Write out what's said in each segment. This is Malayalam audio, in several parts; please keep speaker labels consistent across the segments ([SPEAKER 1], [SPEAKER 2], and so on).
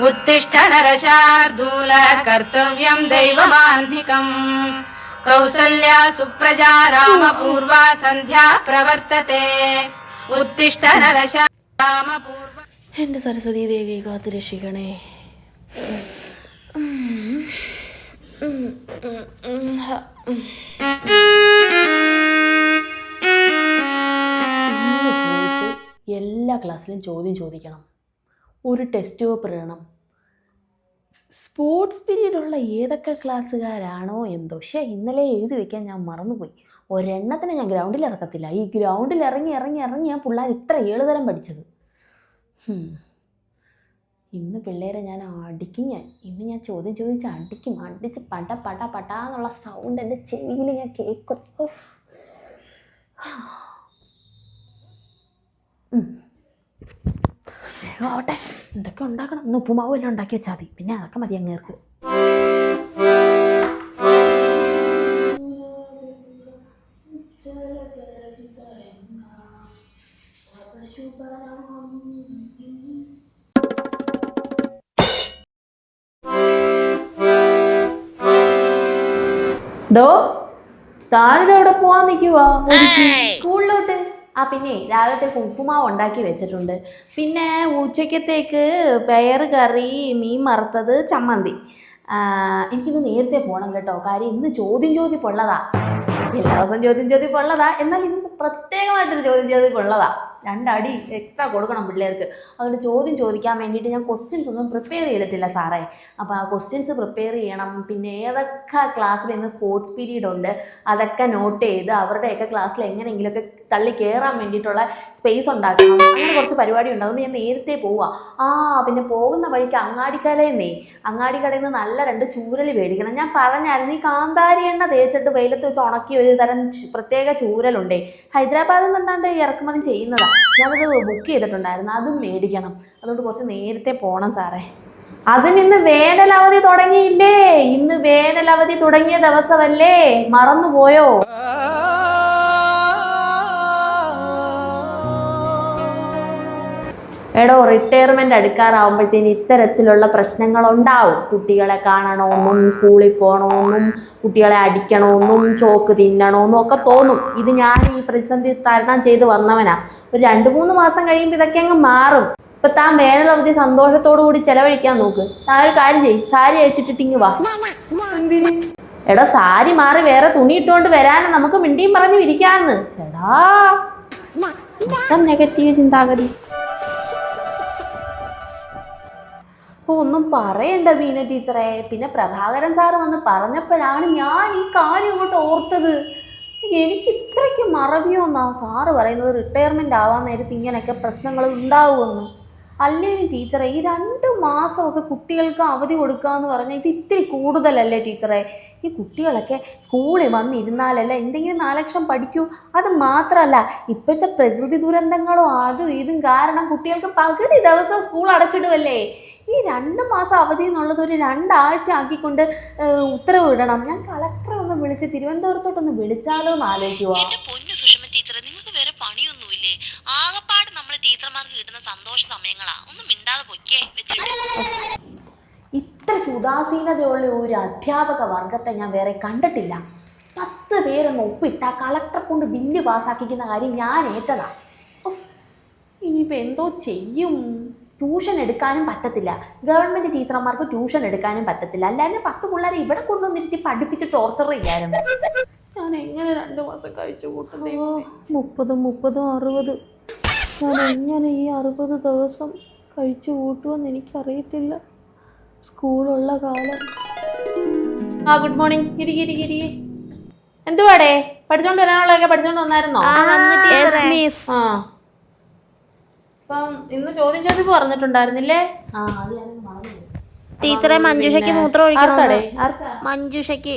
[SPEAKER 1] उत्तिष्ठ नरशार्दूल कर्तव्यम् दैवमान्धिकम् कौसल्या सुप्रजा रामपूर्वा सन्ध्या प्रवर्तते उत्तिष्ठ नरशा रामपूर्वा
[SPEAKER 2] എൻ്റെ സരസ്വതി ദേവി കാത്തു രക്ഷിക്കണേ ഉം. ഉം, ഉം, ഉം, ഹ, ഉം. ഇന്ന് പോയിട്ട് എല്ലാ ക്ലാസ്സിലും ചോദ്യം ചോദിക്കണം ഒരു ടെസ്റ്റ് പേപ്പർ വേണം. സ്പോർട്സ് പീരീഡ് ഉള്ള ഏതൊക്കെ ക്ലാസ്സുകാരാണോ എന്തോ. പക്ഷേ ഇന്നലെ എഴുതി വയ്ക്കാൻ ഞാൻ മറന്നുപോയി. ഒരെണ്ണത്തിന് ഞാൻ ഗ്രൗണ്ടിൽ ഇറക്കത്തില്ല. ഈ ഗ്രൗണ്ടിൽ ഇറങ്ങി ഇറങ്ങി ഇറങ്ങി ഞാൻ പിള്ളേർ ഇത്ര ഏഴുതരം പഠിച്ചത്. ഇന്ന് പിള്ളേരെ ഞാൻ അടിക്കും ഞാൻ. ഇന്ന് ഞാൻ ചോദ്യം ചോദിച്ച് അടിക്കും. അടിച്ച് പട പട പട എന്നുള്ള സൗണ്ട് എന്റെ ചെവിയിൽ ഞാൻ കേൾക്കും. ഉം. ആവട്ടെ എന്തൊക്കെ ഉണ്ടാക്കണം? ഒന്ന് ഉപ്പുമാവ് എല്ലാം ഉണ്ടാക്കി വെച്ചാൽ മതി. പിന്നെ അതൊക്കെ മതി അങ്ങേർക്ക്. ഡോ താനിത് എവിടെ പോവാൻ നിൽക്കുവാ സ്കൂളിലോട്ട്? ആ പിന്നെ രാവിലത്തേക്ക് ഉപ്പുമാവ് ഉണ്ടാക്കി വെച്ചിട്ടുണ്ട്. പിന്നെ ഉച്ചക്കത്തേക്ക് പയർ കറി മീൻ വറുത്തത് ചമ്മന്തി. എനിക്കിന്ന് നേരത്തെ പോകണം കേട്ടോ. കാര്യം ഇന്ന് ചോദ്യം ചോദിപ്പുള്ളതാ എല്ലാ ദിവസം ചോദ്യം ചോദിപ്പുള്ളതാ എന്നാൽ ഇന്ന് പ്രത്യേകമായിട്ടൊരു ചോദ്യം ചോദിപ്പുള്ളതാ രണ്ടടി എക്സ്ട്രാ കൊടുക്കണം പിള്ളേർക്ക്. അതുകൊണ്ട് ചോദ്യം ചോദിക്കാൻ വേണ്ടിയിട്ട് ഞാൻ ക്വസ്റ്റ്യൻസ് ഒന്നും പ്രിപ്പയർ ചെയ്തിട്ടില്ല സാറേ. അപ്പോൾ ആ ക്വസ്റ്റ്യൻസ് പ്രിപ്പയർ ചെയ്യണം. പിന്നെ ഏതൊക്കെ ക്ലാസ്സിൽ ഇന്ന് സ്പോർട്സ് പീരീഡ് ഉണ്ട്? അതൊക്കെ നോട്ട് ചെയ്ത് അവരുടെയൊക്കെ ക്ലാസ്സിൽ എങ്ങനെയെങ്കിലുമൊക്കെ തള്ളി കയറാൻ വേണ്ടിയിട്ടുള്ള സ്പേസ് ഉണ്ടാക്കണം. അങ്ങനെ കുറച്ച് പരിപാടി ഉണ്ട്. അതുകൊണ്ട് ഞാൻ നേരത്തെ പോവുക ആ പിന്നെ പോകുന്ന വഴിക്ക് അങ്ങാടിക്കരയിൽ നിന്നേ അങ്ങാടിക്കടയിൽ നിന്ന് നല്ല രണ്ട് ചൂരൽ മേടിക്കണം. ഞാൻ പറഞ്ഞായിരുന്നു ഈ കാന്താരി എണ്ണ തേച്ചിട്ട് വെയിലത്ത് വെച്ച് ഉണക്കി ഒരു തരം പ്രത്യേക ചൂരലുണ്ടേ. ഹൈദരാബാദിൽ നിന്ന് എന്താണ്ട് ഇറക്കുമതി ചെയ്യുന്നതാണ് ഞാനത് ബുക്ക് ചെയ്തിട്ടുണ്ടായിരുന്നു. അതും മേടിക്കണം. അതുകൊണ്ട് കുറച്ച് നേരത്തെ പോകണം സാറേ. അതിന് ഇന്ന് വേനലവധി തുടങ്ങിയില്ലേ? ഇന്ന് വേനലവധി തുടങ്ങിയ ദിവസമല്ലേ? മറന്നുപോയോ? എടോ റിട്ടയർമെന്റ് അടുക്കാറാവുമ്പോഴത്തേന് ഇത്തരത്തിലുള്ള പ്രശ്നങ്ങൾ ഉണ്ടാവും കുട്ടികളെ കാണണമെന്നും സ്കൂളിൽ പോകണമെന്നും കുട്ടികളെ അടിക്കണമെന്നും ചോക്ക് തിന്നണമെന്നും ഒക്കെ തോന്നും. ഇത് ഞാൻ ഈ പ്രതിസന്ധി തരണം ചെയ്ത് വന്നവനാ. ഒരു രണ്ട് മൂന്ന് മാസം കഴിയുമ്പോൾ ഇതൊക്കെ അങ്ങ് മാറും. ഇപ്പൊ താൻ വേനലവധി സന്തോഷത്തോടു കൂടി ചെലവഴിക്കാൻ നോക്ക്. താൻ ഒരു കാര്യം ചെയ്യ്. സാരി അഴിച്ചിട്ടിട്ട് ഇങ്ങ് വാ. എടോ സാരി മാറി വേറെ തുണി ഇട്ടുകൊണ്ട് വരാനും നമുക്ക് മിണ്ടിയും പറഞ്ഞു ഇരിക്കാന്ന്. ചേടാ നെഗറ്റീവ് ചിന്താഗതി. ഓ ഒന്നും പറയണ്ട ബീന ടീച്ചറെ. പിന്നെ പ്രഭാകരൻ സാറ് വന്ന് പറഞ്ഞപ്പോഴാണ് ഞാൻ ഈ കാര്യം അങ്ങോട്ട് ഓർത്തത്. എനിക്ക് ഇത്രയ്ക്ക് മറവിയോന്നാ സാറ് പറയുന്നത് റിട്ടയർമെന്റ് ആവാൻ നേരത്ത് ഇങ്ങനെയൊക്കെ പ്രശ്നങ്ങൾ ഉണ്ടാവുമെന്ന്. അല്ലേ ടീച്ചറെ ഈ രണ്ട് മാസമൊക്കെ കുട്ടികൾക്ക് അവധി കൊടുക്കുക എന്ന് പറഞ്ഞാൽ ഇത് ഇത്തിരി കൂടുതലല്ലേ ടീച്ചറെ? ഈ കുട്ടികളൊക്കെ സ്കൂളിൽ വന്നിരുന്നാലല്ല എന്തെങ്കിലും നാലക്ഷം പഠിക്കൂ? അത് മാത്രമല്ല ഇപ്പോഴത്തെ പ്രകൃതി ദുരന്തങ്ങളോ അതും ഇതും കാരണം കുട്ടികൾക്ക് പകുതി ദിവസം സ്കൂൾ അടച്ചിടുമല്ലേ ഈ രണ്ട് മാസം അവധി എന്നുള്ളത് ഒരു രണ്ടാഴ്ച ആക്കിക്കൊണ്ട് ഉത്തരവിടണം ഉത്തരവ് ഇടണം. ഞാൻ കളക്ടറെ ഒന്ന് വിളിച്ച് തിരുവനന്തപുരത്തോട്ടൊന്ന് വിളിച്ചാലോ എന്ന് ആലോചിക്കുക
[SPEAKER 3] എന്റെ പൊന്നു സുഷമ ടീച്ചറെ നിങ്ങൾക്ക് വേറെ പണിയൊന്നുമില്ലേ? ആകപ്പാട് നമ്മൾ ടീച്ചർമാർക്ക് കിട്ടുന്ന സന്തോഷ സമയങ്ങളാ. ഒന്നും മിണ്ടാതെ പൊയ്ക്കേ വെച്ചിട്ട്
[SPEAKER 2] ഇത്രയ്ക്ക് ഉദാസീനതയുള്ള ഒരു അധ്യാപക വർഗത്തെ ഞാൻ വേറെ കണ്ടിട്ടില്ല. പത്ത് പേരൊന്ന് ഒപ്പിട്ട കളക്ടറെ കൊണ്ട് ബില്ല് പാസ്സാക്കിക്കുന്ന കാര്യം ഞാൻ ഏറ്റതാ. ഉഫ്, ഇനിയിപ്പോൾ എന്തോ ചെയ്യും? ട്യൂഷൻ എടുക്കാനും പറ്റത്തില്ല. ഗവൺമെന്റ് ടീച്ചർമാർക്ക് ട്യൂഷൻ എടുക്കാനും പറ്റത്തില്ല. അല്ലാതെ പത്ത് പിള്ളേരെ ഇവിടെ കൊണ്ടുവന്നിരുത്തി പഠിപ്പിച്ച് ടോർച്ചർ ചെയ്യായിരുന്നു ഞാൻ എങ്ങനെ രണ്ട് മാസം കഴിച്ചു കൂട്ടുന്നു മുപ്പതും മുപ്പതും അറുപത്. ഞാൻ എങ്ങനെ ഈ അറുപത് ദിവസം കഴിച്ചു കൂട്ടുമെന്ന് എനിക്കറിയത്തില്ല. സ്കൂളുള്ള കാലം. ആ ഗുഡ് മോർണിംഗ് ഇരി ഇരി ഇരി. എന്തുവാടേ? പഠിച്ചോണ്ട് വരാനുള്ളതൊക്കെ പഠിച്ചോണ്ട് വന്നായിരുന്നോ? ആ. അപ്പം ഇന്ന് ചോദ്യം ചോദ്യം പറഞ്ഞിട്ടുണ്ടായിരുന്നില്ലേ?
[SPEAKER 3] ടീച്ചറെ മഞ്ജുഷയ്ക്ക് മൂത്രം
[SPEAKER 2] ഒഴിക്കണേ
[SPEAKER 3] മഞ്ജുഷയ്ക്ക്.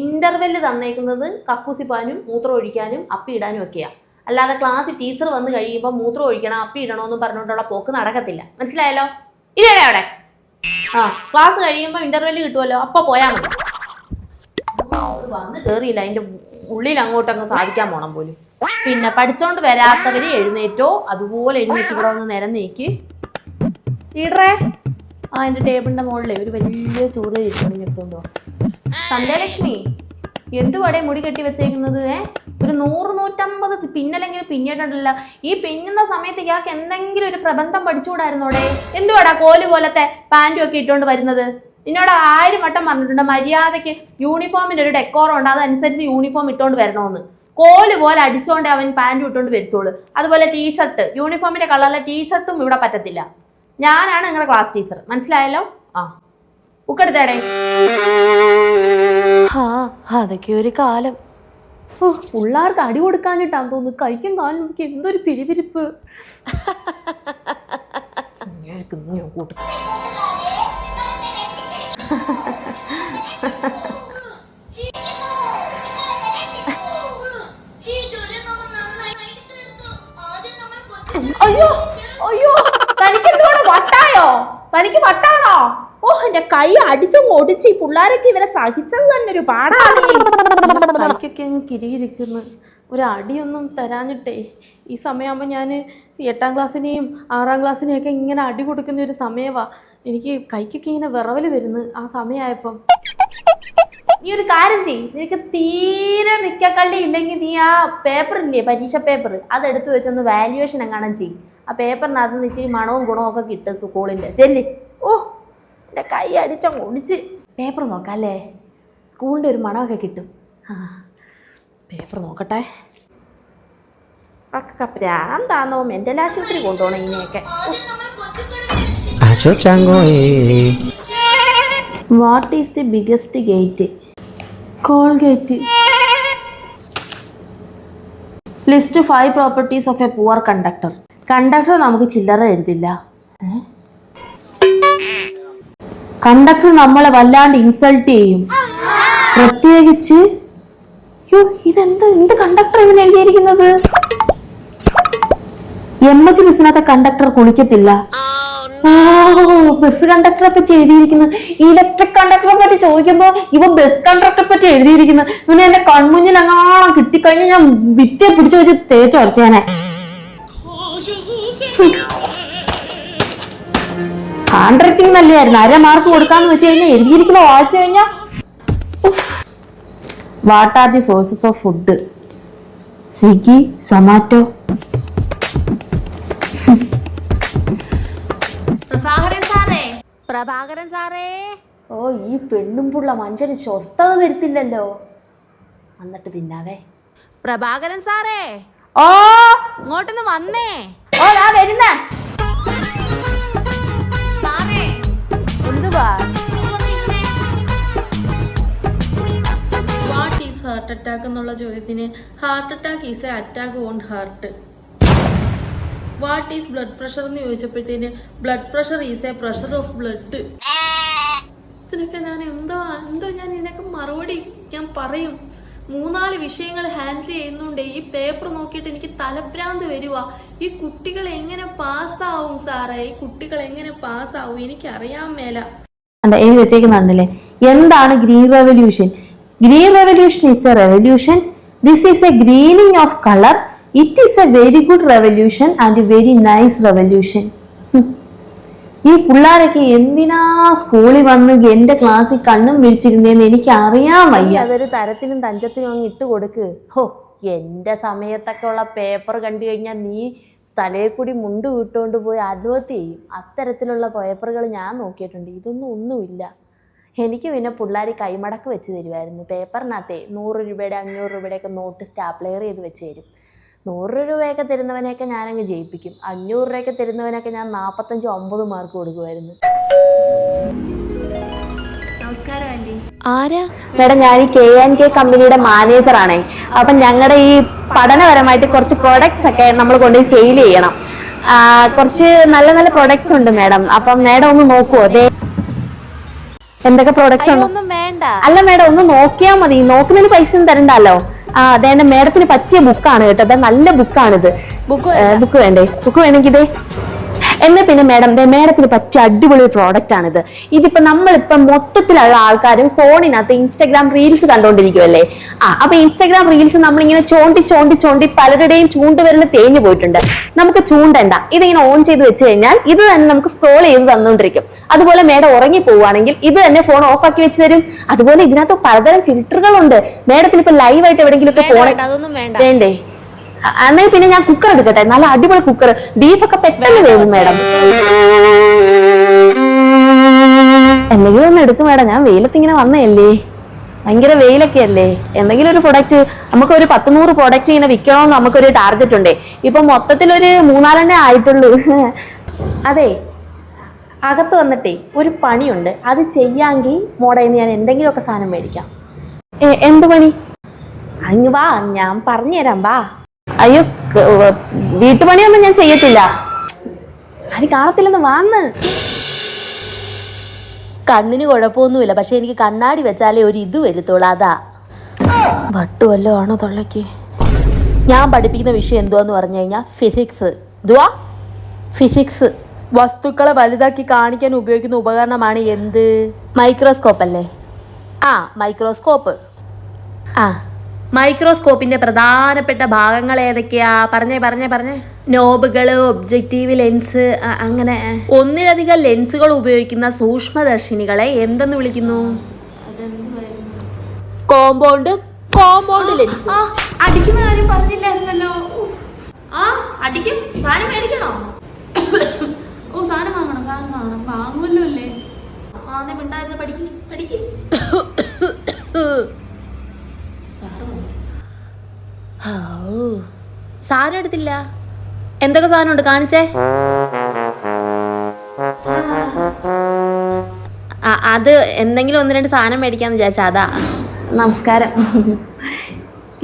[SPEAKER 2] ഇന്റർവെൽ തന്നേക്കുന്നത് കക്കൂസിപ്പാനും മൂത്രം ഒഴിക്കാനും അപ്പി ഇടാനും ഒക്കെയാ. അല്ലാതെ ക്ലാസ് ടീച്ചർ വന്ന് കഴിയുമ്പോൾ മൂത്രം ഒഴിക്കണം അപ്പി ഇടണമെന്നും പറഞ്ഞുകൊണ്ടുള്ള പോക്ക് നടക്കത്തില്ല. മനസ്സിലായല്ലോ? ഇല്ലേ അവിടെ? ആ ക്ലാസ് കഴിയുമ്പോൾ ഇന്റർവെൽ കിട്ടുമല്ലോ അപ്പോൾ പോയാൽ മതി. വന്ന് കേറിയില്ല. അതിന്റെ ഉള്ളിൽ അങ്ങോട്ട് അങ്ങ് സാധിക്കാൻ പോണം പോലും. പിന്നെ പഠിച്ചോണ്ട് വരാത്തവര് എഴുന്നേറ്റോ. അതുപോലെ എഴുന്നേറ്റ് ഇവിടെ വന്ന് നിരന്നേക്ക് ഈടറേ ആ എന്റെ ടേബിളിന്റെ മുകളിലെ ഒരു വലിയ ചൂട് ഇരിക്കണം എടുത്തോണ്ടോ സന്ധ്യാലക്ഷ്മി എന്തുവാടെ മുടി കെട്ടി വെച്ചേക്കുന്നത് ഏ? ഒരു നൂറ് നൂറ്റമ്പത് പിന്നലെങ്കിൽ പിന്നിട്ടുണ്ടല്ല ഈ പിന്നുന്ന സമയത്ത് ഇയാൾക്ക് എന്തെങ്കിലും ഒരു പ്രബന്ധം പഠിച്ചുകൂടായിരുന്നോടെ എന്തുവാടാ കോൽ പോലത്തെ പാന്റും ഒക്കെ ഇട്ടുകൊണ്ട് വരുന്നത്? എന്നോട് ആയിരം വട്ടം പറഞ്ഞിട്ടുണ്ട്? മര്യാദയ്ക്ക് യൂണിഫോമിന്റെ ഒരു ഡെക്കോറം ഉണ്ട്. അതനുസരിച്ച് യൂണിഫോം ഇട്ടുകൊണ്ട് വരണമെന്ന് കോൽ പോലെ അടിച്ചോണ്ട് അവൻ പാന്റ് ഇട്ടുകൊണ്ട് വരുത്തുള്ളൂ. അതുപോലെ ടീഷർട്ട് യൂണിഫോമിന്റെ കളറിലെ ടീഷർട്ടും ഇവിടെ പറ്റത്തില്ല. ഞാനാണ് നിങ്ങളുടെ ക്ലാസ് ടീച്ചർ മനസ്സിലായല്ലോ? ആ. ഉക്കെടുത്തേടേ അതൊക്കെ ഒരു കാലം. പിള്ളേർക്ക് അടി കൊടുക്കാനിട്ടാന്ന് തോന്നുന്നു. കഴിക്കും കാലം എനിക്ക് എന്തൊരു പിരിപിരിപ്പ്. ഞാൻ നീ അങ്ങോട്ട് അയ്യോ അയ്യോ. തനിക്ക് എന്തുകൊണ്ട് വട്ടായോ? തനിക്ക് വട്ടാണോ? ഓ എന്റെ കൈ അടിച്ചു ഒടിച്ച് ഈ പിള്ളേരൊക്കെ ഇവരെ സഹിച്ചത് തന്നെ ഒരു പാടാണ് കിരിയിരിക്കുന്നു ഒരു അടിയൊന്നും തരാഞ്ഞിട്ടേ. ഈ സമയമാകുമ്പോൾ ഞാൻ എട്ടാം ക്ലാസ്സിനെയും ആറാം ക്ലാസ്സിനെയും ഒക്കെ ഇങ്ങനെ അടി കൊടുക്കുന്ന ഒരു സമയമാണ് എനിക്ക് കൈക്കൊക്കെ ഇങ്ങനെ വിറവൽ വരുന്നു ആ സമയമായപ്പം നീ ഒരു കാര്യം ചെയ് നിനക്ക് തീരെ നിക്കക്കള്ളി ഉണ്ടെങ്കിൽ നീ ആ പേപ്പർ ഇല്ലേ പരീക്ഷ പേപ്പർ അതെടുത്ത് വെച്ചൊന്ന് വാല്യുവേഷൻ എങ്ങാനും ചെയ് ആ പേപ്പറിനകത്ത് നിന്ന് ഇച്ചിരി മണവും ഗുണവും ഒക്കെ കിട്ടും സ്കൂളിന്റെ. ചെല്ലി. ഓ എന്റെ കൈ അടിച്ച ഒടിച്ച്. പേപ്പർ നോക്കാം അല്ലേ സ്കൂളിന്റെ ഒരു മണമൊക്കെ കിട്ടും. ആ. പേപ്പർ നോക്കട്ടെ. ഒക്കെ പ്രാന്താന്നോ മെന്റൽ ആശുപത്രി കൊണ്ടുപോകണം ഇനിയൊക്കെ.
[SPEAKER 4] Acho chango eh.
[SPEAKER 2] What is the biggest gate Colgate list five properties of a poor conductor conductor നമുക്ക് ചില്ലറ എഴുതില്ല കണ്ടക്ടർ നമ്മളെ വല്ലാണ്ട് ഇൻസൾട്ട് ചെയ്യും. പ്രത്യേകിച്ച് യോ ഇതെന്ത് എന്ത് കണ്ടക്ടർ ഇതിന് എഴുതിയിരിക്കുന്നത്? എം എച്ച് ബസ്സിനകത്തെ കണ്ടക്ടർ കുളിക്കത്തില്ല. ബസ് കണ്ടക്ടറെ പറ്റി എഴുതിയിരിക്കുന്നു ഇലക്ട്രിക് കണ്ടക്ടറെ പറ്റി ചോദിക്കുമ്പോ ഇവ ബസ് കണ്ടക്ടറെ പറ്റി എഴുതിയിരിക്കുന്നു ഇവനെ എന്റെ കൺമുന്നിൽ അങ്ങാണം കിട്ടിക്കഴിഞ്ഞാൽ ഞാൻ വിത്തെ പിടിച്ചു വെച്ച് തേച്ചൊറച്ചേനെ ഹാൻഡ് റൈറ്റിംഗ് നല്ലതായിരുന്നു. അര മാർക്ക് കൊടുക്കാന്ന് വെച്ച് കഴിഞ്ഞാൽ എഴുതിയിരിക്കുമ്പോ വായിച്ചു കഴിഞ്ഞാൽ what are the sources of food Swiggy Zomato Prabhakaran സാറേ. ഓ ഈ പെണ്ണും പുള്ള മനുഷ്യന് സ്വസ്ഥത വരുത്തില്ലല്ലോ. എന്നിട്ട് തിന്നാവേ. പ്രഭാകരൻ സാറേ. ഓ! ഇങ്ങോട്ടൊന്ന് വന്നേ. ഓ ഞാൻ വരുന്നേ. എന്തുവാ?
[SPEAKER 5] ഹാർട്ട് അറ്റാക്ക് എന്നുള്ള ചോദ്യത്തിന് heart attack is a attack on heart what is blood pressure എന്ന് ചോദിച്ചപ്പോഴത്തേന് blood pressure is a pressure of blood ഇതിനൊക്കെ ഞാൻ എന്തോ എന്തോ ഞാൻ ഇതിനൊക്കെ മറുപടി ഞാൻ പറയും. മൂന്നാൽ വിഷയങ്ങൾ ഹാൻഡിൽ ചെയ്യുന്നുണ്ട് ഈ പേപ്പർ നോക്കിയിട്ട് എനിക്ക് തലഭ്രാന്ത് വരുക ഈ കുട്ടികൾ എങ്ങനെ പാസ്സാവും സാറേ? ഈ കുട്ടികൾ എങ്ങനെ പാസ്സാവും എനിക്കറിയാൻ മേല.
[SPEAKER 2] എഴുതി വെച്ചേക്കുന്നുണ്ടല്ലേ എന്താണ് green revolution? Green revolution is a revolution is a greening of color. It is a very good revolution and a very nice revolution. ഈ പിള്ളേരൊക്കെ എന്തിനാ സ്കൂളിൽ വന്ന് എന്റെ ക്ലാസ്സിൽ കണ്ണും വിളിച്ചിരുന്നേന്ന് എനിക്ക് അറിയാൻ വയ്യ അതൊരു തരത്തിനും തഞ്ചത്തിനും അങ്ങ് ഇട്ട് കൊടുക്ക്. ഹോ എന്റെ സമയത്തൊക്കെ ഉള്ള പേപ്പർ കണ്ടു കഴിഞ്ഞാൽ നീ തലയിൽ കൂടി മുണ്ട് വിട്ടുകൊണ്ട് പോയി അനുഭവത്തി അത്തരത്തിലുള്ള പേപ്പറുകൾ ഞാൻ നോക്കിയിട്ടുണ്ട്. ഇതൊന്നും ഒന്നുമില്ല. എനിക്ക് പിന്നെ പിള്ളേർ കൈമടക്ക് വെച്ച് തരുമായിരുന്നു പേപ്പറിനകത്തെ നൂറ് രൂപയുടെ അഞ്ഞൂറ് രൂപയുടെയൊക്കെ നോട്ട് സ്റ്റാപ്ലെയർ ചെയ്ത് വെച്ച് തരും. നൂറ് രൂപയൊക്കെ തരുന്നവനെയൊക്കെ ഞാനങ്ങ് ജയിപ്പിക്കും. അഞ്ഞൂറ് രൂപയൊക്കെ തരുന്നവനൊക്കെ ഞാൻ നാൽപ്പത്തഞ്ച് ഒമ്പത് മാർക്ക് കൊടുക്കുമായിരുന്നു ആരാ? മേഡം ഞാൻ ഈ കെ കെ കമ്പനിയുടെ മാനേജറാണേ. അപ്പം ഞങ്ങളുടെ ഈ പഠനപരമായിട്ട് കുറച്ച് പ്രോഡക്ട്സ് ഒക്കെ നമ്മൾ കൊണ്ടുപോയി സെയിൽ ചെയ്യണം. കുറച്ച് നല്ല നല്ല പ്രോഡക്ട്സ് ഉണ്ട് മേഡം. അപ്പം മേഡം ഒന്ന് നോക്കുവോ? ദേ എന്തൊക്കെ പ്രോഡക്ട്സ്
[SPEAKER 6] ആണ്?
[SPEAKER 2] അല്ല മേഡം ഒന്ന് നോക്കിയാൽ മതി. നോക്കുന്നതിന് പൈസ ഒന്നും തരണ്ടല്ലോ ആ അതെ മേഡത്തിന് പറ്റിയ ബുക്കാണ് കേട്ടോ. അതെ നല്ല ബുക്കാണിത് ബുക്ക് ബുക്ക് വേണ്ടേ. ബുക്ക് വേണമെങ്കിൽ ഇതേ എന്നാ പിന്നെ മാഡം മാഡത്തിന് പറ്റിയ അടിപൊളി ഒരു പ്രോഡക്റ്റ് ആണിത്. ഇതിപ്പോൾ നമ്മളിപ്പം മൊത്തത്തിലുള്ള ആൾക്കാരും ഫോണിനകത്ത് ഇൻസ്റ്റാഗ്രാം റീൽസ് കണ്ടുകൊണ്ടിരിക്കുമല്ലേ ആ അപ്പോൾ ഇൻസ്റ്റാഗ്രാം റീൽസ് നമ്മളിങ്ങനെ ചോണ്ടി ചോണ്ടി ചോണ്ടി പലരുടെയും ചൂണ്ടുവിരൽ തേഞ്ഞു പോയിട്ടുണ്ട്. നമുക്ക് ചൂണ്ടണ്ട ഇതിങ്ങനെ ഓൺ ചെയ്ത് വെച്ച് കഴിഞ്ഞാൽ ഇത് തന്നെ നമുക്ക് സ്ക്രോൾ ചെയ്ത് തന്നുകൊണ്ടിരിക്കും അതുപോലെ മേഡം ഉറങ്ങി പോവുകയാണെങ്കിൽ ഇത് തന്നെ ഫോൺ ഓഫ് ആക്കി വെച്ച് തരും. അതുപോലെ ഇതിനകത്ത് പലതരം ഫിൽറ്ററുകളുണ്ട് മേഡത്തിന് ഇപ്പൊ ലൈവായിട്ട് എവിടെയെങ്കിലും ഒക്കെ ഫോൺ
[SPEAKER 5] വേണ്ട?
[SPEAKER 2] അന്നേ പിന്നെ ഞാൻ കുക്കർ എടുക്കട്ടെ? നല്ല അടിപൊളി കുക്കർ ബീഫൊക്കെ പെട്ടെന്ന് വേവും മേഡം എന്തെങ്കിലും ഒന്ന് എടുക്കും മേഡം ഞാൻ വെയിലത്ത് ഇങ്ങനെ വന്നതല്ലേ? ഭയങ്കര വെയിലൊക്കെ അല്ലേ? എന്തെങ്കിലും ഒരു പ്രൊഡക്റ്റ് നമുക്ക് ഒരു പത്ത് നൂറ് പ്രൊഡക്റ്റ് ഇങ്ങനെ വിൽക്കണമെന്ന് നമുക്കൊരു ടാർഗറ്റ് ഉണ്ടേ. ഇപ്പൊ മൊത്തത്തിലൊരു മൂന്നാലെണ്ണേ ആയിട്ടുള്ളൂ. അതെ അകത്ത് വന്നിട്ടേ ഒരു പണിയുണ്ട്. അത് ചെയ്യാമെങ്കിൽ മോടെ ഞാൻ എന്തെങ്കിലുമൊക്കെ സാധനം മേടിക്കാം. എന്ത് പണി? അങ്ങ് വാ ഞാൻ പറഞ്ഞുതരാം വാ. അയ്യോ വീട്ടുപണിയൊന്നും ഞാൻ ചെയ്യത്തില്ല. ആരും കാണത്തില്ലെന്ന് വാന്ന് കണ്ണിന് കുഴപ്പമൊന്നുമില്ല പക്ഷെ എനിക്ക് കണ്ണാടി വെച്ചാലേ ഒരു ഇത് വരുത്തുള്ളൂ അതാ. വട്ടുവല്ലോ ആണോ തൊള്ളയ്ക്ക്? ഞാൻ പഠിപ്പിക്കുന്ന വിഷയം എന്തുവാന്ന് പറഞ്ഞു കഴിഞ്ഞാൽ ഫിസിക്സ് എന്തുവാ ഫിസിക്സ് വസ്തുക്കളെ വലുതാക്കി കാണിക്കാൻ ഉപയോഗിക്കുന്ന ഉപകരണമാണ് എന്ത്? മൈക്രോസ്കോപ്പ് അല്ലേ? ആ മൈക്രോസ്കോപ്പ് ആ. മൈക്രോസ്കോപ്പിന്റെ പ്രധാനപ്പെട്ട ഭാഗങ്ങൾ ഏതൊക്കെയാ? പറഞ്ഞേ പറഞ്ഞേ പറഞ്ഞേ. നോബുകൾ ഒബ്ജക്റ്റീവ് ലെൻസ് അങ്ങനെ ഒന്നിലധികം ലെൻസുകൾ ഉപയോഗിക്കുന്ന സൂക്ഷ്മദർശിനികളെ എന്തെന്ന് വിളിക്കുന്നു? Compound compound lens.
[SPEAKER 5] അടിക്കുന്ന കാര്യം പറഞ്ഞില്ലായിരുന്നല്ലോ. ആ അടിക്കും. സാധനം മേടിക്കണോ? ഓ സാധനം വാങ്ങണം സാധനം വാങ്ങണം. വാങ്ങുമല്ലോ അല്ലേ? ആ പഠിക്ക് പഠിക്ക്.
[SPEAKER 2] സാധനം എടുത്തില്ല എന്തൊക്കെ സാധനം ഉണ്ട് കാണിച്ചേ അത് എന്തെങ്കിലും ഒന്ന് രണ്ട് സാധനം മേടിക്കാന്ന് വിചാരിച്ച അതാ. നമസ്കാരം.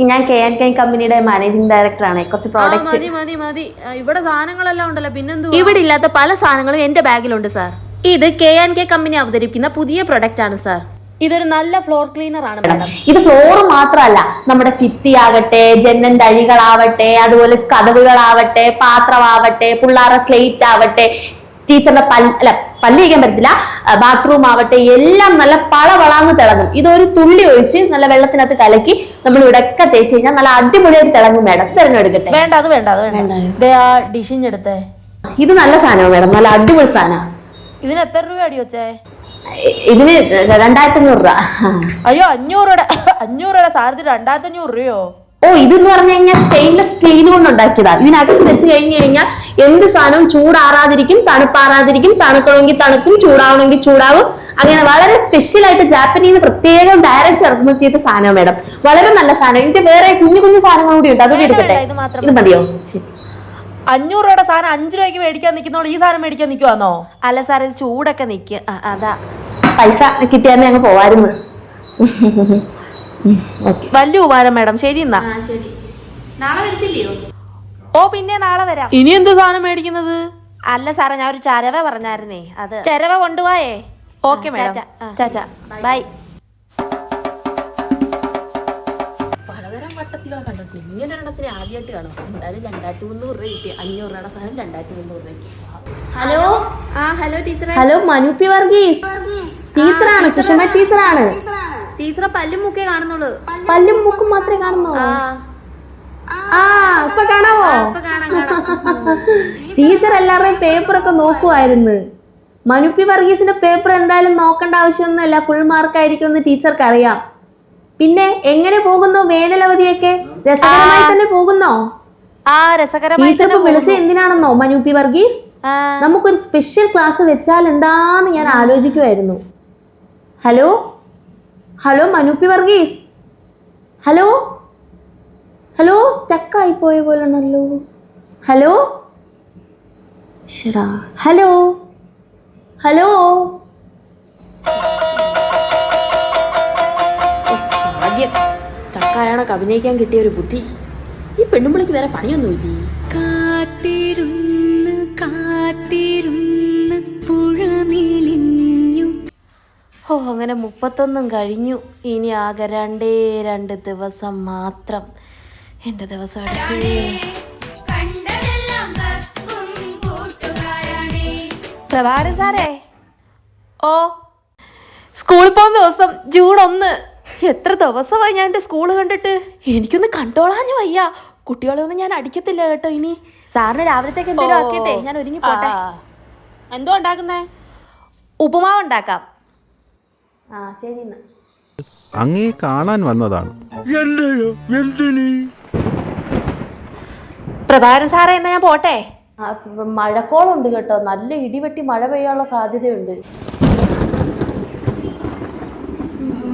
[SPEAKER 2] ഞാൻ കെ ആൻഡ് കെ കമ്പനിയുടെ മാനേജിംഗ് ഡയറക്ടറാണ്. കുറച്ച് പ്രോഡക്റ്റ്
[SPEAKER 5] മതി മതി മതി. ഇവിടെ സാധനങ്ങളെല്ലാം ഉണ്ടല്ലോ പിന്നെന്തു
[SPEAKER 2] ഇവിടെ ഇല്ലാത്ത പല സാധനങ്ങളും എന്റെ ബാഗിലുണ്ട് സാർ ഇത് കെ ആൻഡ് കെ കമ്പനി അവതരിപ്പിക്കുന്ന പുതിയ പ്രൊഡക്റ്റ് ആണ് സാർ ഇതൊരു നല്ല ഫ്ലോർ ക്ലീനർ ആണ് മാഡം. ഇത് ഫ്ലോർ മാത്രമല്ല നമ്മുടെ ഫിത്തി ആകട്ടെ ജന്നൻ അഴികളാവട്ടെ അതുപോലെ കഥവുകളാവട്ടെ പാത്രമാവട്ടെ പുള്ളാറ സ്ലേറ്റ് ആവട്ടെ ടീച്ചറിന്റെ പല്ല് അല്ല പല്ല് കഴിക്കാൻ പറ്റത്തില്ല ബാത്റൂം ആവട്ടെ എല്ലാം നല്ല പളവളാന്ന് തിളങ്ങും. ഇതൊരു തുള്ളി ഒഴിച്ച് നല്ല വെള്ളത്തിനകത്ത് കലക്കി നമ്മൾ ഇവിടെയൊക്കെ തേച്ച് കഴിഞ്ഞാൽ നല്ല അടിപൊളിയായിട്ട് തിളങ്ങും മേഡം. തിരഞ്ഞെടുക്കട്ടെ
[SPEAKER 5] വേണ്ട അത് വേണ്ട അത് വേണ്ട. ദേ ആ ഡിഷിഞ്ഞ് എടുത്തേ.
[SPEAKER 2] ഇത് നല്ല സാധനമാണ് മേഡം നല്ല അടിപൊളി സാധനമാണ്.
[SPEAKER 5] ഇതിന് എത്ര രൂപ അടി വെച്ചേ?
[SPEAKER 2] ഇതിന് രണ്ടായിരത്തി അഞ്ഞൂറ് രൂപ.
[SPEAKER 5] അയ്യോ അഞ്ഞൂറ് അഞ്ഞൂറ് രൂപ സാധനത്തിന് രണ്ടായിരത്തി അഞ്ഞൂറ് രൂപയോ?
[SPEAKER 2] ഓ ഇതെന്ന് പറഞ്ഞു കഴിഞ്ഞാൽ സ്റ്റെയിൻലെസ് സ്റ്റീൽ കൊണ്ട് ഉണ്ടാക്കിയതാണ്. ഇതിനകത്ത് വെച്ച് കഴിഞ്ഞു കഴിഞ്ഞാൽ എന്ത് സാധനവും ചൂടാറാതിരിക്കും തണുപ്പാറാതിരിക്കും തണുക്കണമെങ്കിൽ തണുക്കും ചൂടാവണമെങ്കിൽ ചൂടാവും. അങ്ങനെ വളരെ സ്പെഷ്യൽ ആയിട്ട് ജാപ്പനീന്ന് പ്രത്യേകം ഡയറക്റ്റ് ഇറക്കുമതി ചെയ്ത സാധനം മേഡം. വളരെ നല്ല സാധനം. ഇതിന്റെ വേറെ കുഞ്ഞു കുഞ്ഞു സാധനങ്ങൾ കൂടി ഉണ്ട്. അതുകൂടി എടുക്കട്ടെ?
[SPEAKER 5] ഇത്
[SPEAKER 2] മതിയോ? ശരി.
[SPEAKER 5] അഞ്ഞൂറ് രൂപയുടെ സാധനം അഞ്ചു രൂപയ്ക്ക് മേടിക്കാൻ നിൽക്കുന്നോളൂ ഈ സാധനം മേടിക്കാൻ നിൽക്കുവാന്നോ?
[SPEAKER 2] അല്ല സാറേ ഇത് ചൂടൊക്കെ നിക്ക്. ആ, അതാ. പൈസ കിട്ടിയാൽ അങ്ങ് പോവായിരുന്നു. ഓക്കെ.
[SPEAKER 5] വലിയ ഉപകാരം മാഡം. ശരി എന്നാ. ഓ പിന്നെ നാളെ വരാം. ഇനി എന്ത് സാധനം മേടിക്കുന്നത്?
[SPEAKER 2] അല്ല സാറേ ഞാൻ ഒരു ചരവ പറഞ്ഞായിരുന്നേ. അത്
[SPEAKER 5] ചരവ കൊണ്ടുപോയേ?
[SPEAKER 2] Okay
[SPEAKER 5] madam.
[SPEAKER 2] ടാറ്റ. ബൈ.
[SPEAKER 5] പലതരം വട്ടത്തികളെ കണ്ടിട്ട് ഇങ്ങനെ ഒരെണ്ണത്തിന് ആദ്യമായിട്ട് കാണും. എന്തായാലും രണ്ടായിരത്തി മുന്നൂറ് രൂപ കിട്ടി. അഞ്ഞൂറ് രൂപയുടെ സാധനം രണ്ടായിരത്തി മുന്നൂറ് രൂപയ്ക്ക്.
[SPEAKER 2] ഹലോ?
[SPEAKER 5] ആ ഹലോ ടീച്ചറെ.
[SPEAKER 2] ഹലോ മനുപ്പി വർഗീസ്. ടീച്ചറാണ് സുഷമ ടീച്ചറാണ്.
[SPEAKER 5] ടീച്ചറെ പല്ലും മുക്കേ കാണുന്നുള്ളൂ.
[SPEAKER 2] പല്ലും മുക്കും മാത്രമേ കാണുന്നുള്ളൂ. ആ ഇപ്പൊ കാണാവോ? ടീച്ചർ എല്ലാവരുടെയും പേപ്പറൊക്കെ നോക്കുവായിരുന്നു. മനുപ്പി വർഗീസിന്റെ പേപ്പർ എന്തായാലും നോക്കേണ്ട ആവശ്യമൊന്നുമല്ല. ഫുൾ മാർക്ക് ആയിരിക്കും എന്ന് ടീച്ചർക്ക് അറിയാം പിന്നെ എങ്ങനെ പോകുന്നു വേനലവധിയൊക്കെ? രസകരമായി തന്നെ പോകുന്നോ?
[SPEAKER 5] ആ രസകരമായി
[SPEAKER 2] ടീച്ചർ ഇപ്പൊ വിളിച്ചത് എന്തിനാണെന്നോ? മനുപ്പി വർഗീസ്? നമുക്കൊരു സ്പെഷ്യൽ ക്ലാസ് വെച്ചാൽ എന്താന്ന് ഞാൻ ആലോചിക്കുമായിരുന്നു hello? Hello Manuppi Varghese? Hello? Hello സ്റ്റക്കായി പോയ പോലെ ഉണ്ടല്ലോ ഹലോ? ശരാ ഹലോ? ഹലോ? ഭാഗ്യം സ്റ്റക്കായാണൊക്കെ അഭിനയിക്കാൻ കിട്ടിയ ഒരു ബുദ്ധി. ഈ പെണ്ണുമ്പിളിക്ക് വേറെ പണിയൊന്നുമില്ലേ?
[SPEAKER 4] കാത്തിരുന്ന് കാത്തിരുന്ന് പുഴമിലിഞ്ഞു.
[SPEAKER 2] ഓ അങ്ങനെ മുപ്പത്തൊന്നും കഴിഞ്ഞു. ഇനി ആകെ രണ്ടേ രണ്ട് ദിവസം മാത്രം എന്റെ ദിവസം അടുത്തേ.
[SPEAKER 5] പ്രഭാകരൻ സാറേ. ഓ സ്കൂളിൽ പോകുന്ന ദിവസം ജൂൺ ഒന്ന് എത്ര ദിവസമായി ഞാൻ എന്റെ സ്കൂൾ കണ്ടിട്ട്? എനിക്കൊന്ന് കണ്ടോളാഞ്ഞു വയ്യ. കുട്ടികളെ ഒന്നും ഞാൻ അടിക്കത്തില്ല കേട്ടോ ഇനി. സാറിന് രാവിലത്തേക്ക് എന്തെങ്കിലും ആക്കിട്ടെ ഞാൻ ഒരുങ്ങി പോട്ടെ. എന്തോ ഉണ്ടാക്കുന്നേ? ഉപ്പുമാവ് ഉണ്ടാക്കാം. ആ ശരി എന്നാ.
[SPEAKER 6] അങ്ങേ കാണാൻ വന്നതാണ്.
[SPEAKER 5] പ്രഭാകരൻ സാറേ എന്നാ ഞാൻ പോട്ടെ? മഴക്കോളുണ്ട് കേട്ടോ. നല്ല ഇടിവെട്ടി മഴ പെയ്യാനുള്ള സാധ്യതയുണ്ട്.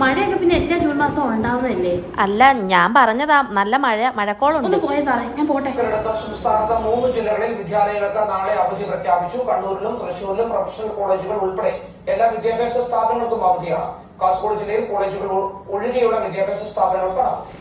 [SPEAKER 2] മഴയൊക്കെ പിന്നെ എല്ലാ ജൂൺ മാസം ഉണ്ടാവുന്നതല്ലേ?
[SPEAKER 5] അല്ല ഞാൻ പറഞ്ഞതാ നല്ല മഴ മഴക്കോളുണ്ട്.
[SPEAKER 2] ഒന്ന് പോയേ സാറേ ഞാൻ പോട്ടെ.
[SPEAKER 7] സംസ്ഥാനത്ത് മൂന്ന് ജില്ലകളിൽ വിദ്യാലയങ്ങൾക്ക് നാളെ അവധി പ്രഖ്യാപിച്ചു. കണ്ണൂരിലും തൃശൂരിലും പ്രൊഫഷണൽ കോളേജുകൾ ഉൾപ്പെടെ എല്ലാ വിദ്യാഭ്യാസ സ്ഥാപനങ്ങൾക്കും അവധിയാണ്. കാസർഗോഡ് ജില്ലയിൽ കോളേജുകൾ ഒഴികെയുള്ള വിദ്യാഭ്യാസ സ്ഥാപനങ്ങൾക്കാണ് അവധി.